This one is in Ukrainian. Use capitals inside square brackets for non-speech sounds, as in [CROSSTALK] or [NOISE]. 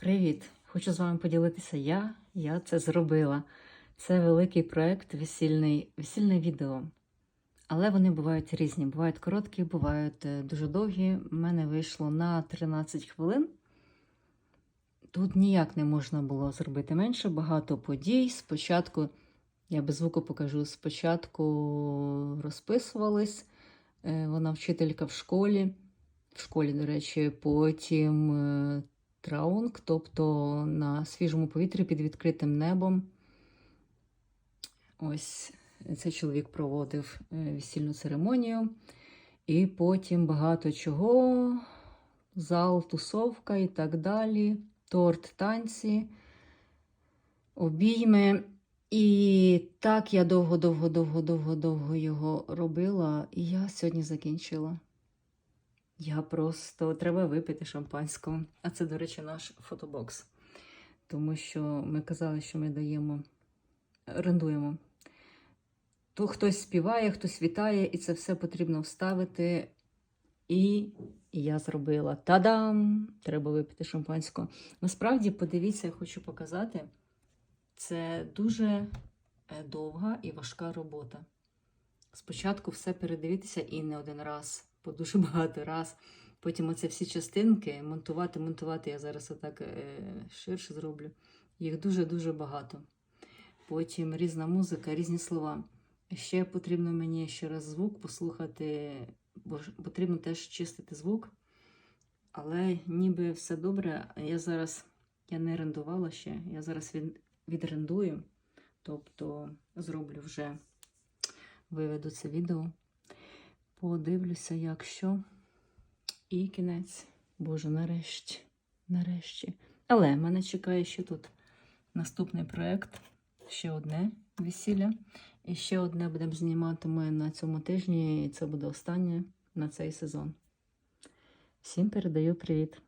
Привіт! Хочу з вами поділитися. Я, я це зробила. Це великий проект весільний, весільне відео. Але вони бувають різні. Бувають короткі, бувають е, дуже довгі. У мене вийшло на 13 хвилин. Тут ніяк не можна було зробити менше, багато подій. Спочатку, я без звуку покажу, спочатку розписувались. Е, Вона вчителька в школі. В школі, до речі, потім е, траунг, тобто на свіжому повітрі під відкритим небом. Ось цей чоловік проводив е, весільну церемонію. І потім багато чого, зал, тусовка і так далі, торт, танці, обійми. І так я довго, довго, довго, довго, довго його робила, і я сьогодні закінчила. Я просто треба випити шампанського. А це, до речі, наш фотобокс. Тому що ми казали, що ми даємо, орендуємо. То хтось співає, хтось вітає, і це все потрібно вставити. І я зробила. Та-дам! Треба випити шампанського. Насправді, подивіться, я хочу показати. Це дуже е, довга і важка робота. Спочатку все передивитися і не один раз, по дуже [LAUGHS] багато раз. Потім оце всі частинки монтувати, монтувати. Я зараз отак е, ширше зроблю. Їх дуже-дуже багато. Потім різна музика, різні слова. Ще потрібно мені ще раз звук послухати, бо потрібно теж чистити звук. Але ніби все добре. Я зараз я не рендувала ще, я зараз від, відрендую, тобто зроблю вже виведу це відео, подивлюся, якщо. І кінець. Боже, нарешті. Нарешті. Але мене чекає ще тут наступний проєкт, ще одне весілля. І ще одне будемо знімати ми на цьому тижні, і це буде останнє на цей сезон. Всім передаю привіт!